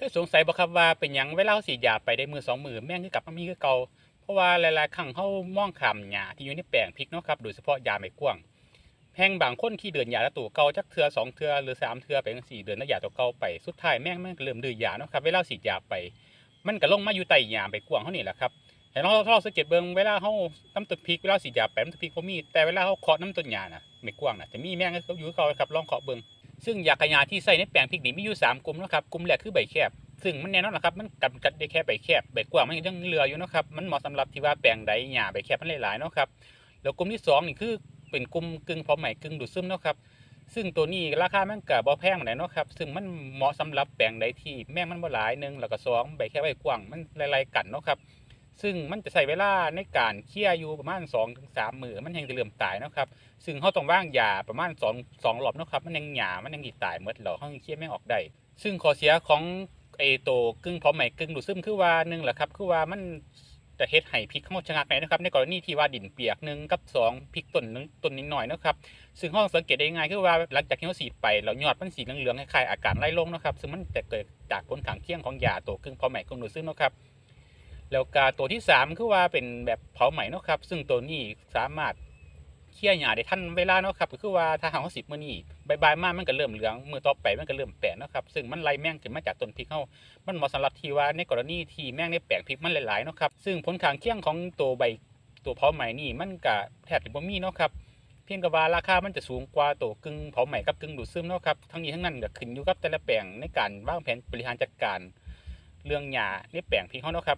เคยสงสัยบ่ครับว่าเป็นหยังเวลาเราสีดยาไปได้มือสองมือแม่งคือกลับมามีคือเก่าเพราะว่าหลายๆครั้งเฮามองขามหญ้าที่อยู่ในแปลงพริกเนาะครับโดยเฉพาะยาไม่กว้างแห่งบางคนที่เดินยาละตัวเก่าจักเทื่อสองเทื่อหรือสามเทื่อไปจังซี่เดินแล้วยาตัวเก่าไปสุดท้ายแม่งแมันก็เริ่มดื้อยาเนาะครับเวลาสีดยาไป มันก็ลงมาอยู่ใต้หญ้าใบกว้างเฮานี่แหละครับให้เราเราสังเกตเบิ่งเวลาเฮาน้ำต้นพริกเวลาสีดยาไปน้ำต้นพริกบ่มีแต่เวลาเฮาเคาะน้ำต้นหญ้าน่ะไม่กว้างน่ะจะมีแม่งก็อยู่เก่าครับลองเคาะเบิ่ง ซึ่งยาขยาที่ใส่ในแปลงพริกนี่มีอยู่3กลุ่มนะครับกลุ่มแรกคือใบแคบ ซึ่งมันแน่นอนนะครับมันกำกัดได้แค่ใบแคบใบกว้างมันยังเหลืออยู่นะครับมันเหมาะสำหรับที่ว่าแปลงใดหญ้าใบแคบมันหลายๆเนาะครับแล้วกลุ่มที่2นี่คือเป็นกลุ่มกึ่งพอใหม่กึ่งดูดซึมเนาะครับซึ่งตัวนี้ราคามันก็บ่แพงปานใดเนาะครับ ซึ่งมันเหมาะสำหรับแปลงใดที่แม่งมันบ่หลายหนึงแล้วก็สองใบแคบใบกว้างมันไล่ๆกันเนาะครับ ซึ่งมันจะใช้เวลาในการเคี่ยอยู่ประมาณ2-3มื้อมันยังจะเริ่มตายนะครับซึ่งเขาต้องว่างยาประมาณสองสองหลอบนะครับมันยังหยามันยังดีตายหมดแล้วเขายังเคี่ยไม่ออกได้ซึ่งข้อเสียของไอ้ตัวกึ่งพร้อมใหม่กึ่งดูดซึมคือว่าหนึ่งแหละครับคือว่ามันจะเฮ็ดให้พริกเขาชะงักไหนนะครับ ในกรณีที่ว่าดินเปียกหนึ่งกับสองพริกต้นนึงต้นนิดหน่อยนะครับซึ่งห้องสังเกตได้ง่ายคือว่าหลังจากที่เขาสีไปแล้วยอดมันสีเหลืองๆคล้ายๆอาการไล่ลงนะครับซึ่งมันจะเกิดจากผลข้างเคี่ยงของยาตัวกึ่งพร้อมใหม่กึ่งดูดซึมนะครับ แล้วก็ตัวที่สามคือว่าเป็นแบบเผาไหมเนาะครับ ซึ่งตัวนี้สามารถเคี่ยหญ้าได้ทันเวลาเนาะครับก็คือว่าถ้าหาเขาสิบมื้อนี้บายๆมามันก็เริ่มเหลืองมือต่อไปมันก็เริ่มแปะเนาะครับซึ่งมันไล่แมงขึ้นมาจากต้นพริกเฮามันเหมาะสำหรับที่ว่าในกรณีที่แมงในแปลงพริกมันหลายๆเนาะครับซึ่งผลข้างเคียงของตัวใบตัวเผาไหมนี่มันก็แทบจะบ่มีเนาะครับเพียงแต่ว่าราคามันจะสูงกว่าตัวกึ่งเผาไหมกับกึ่งดูดซึมเนาะครับทั้งนี้ทั้งนั้นก็ขึ้นอยู่กับแต่ละแปลงในการวางแผนบริหารจัดการ เรื่องหญ้าในแปลงพริกเฮาเนาะครับ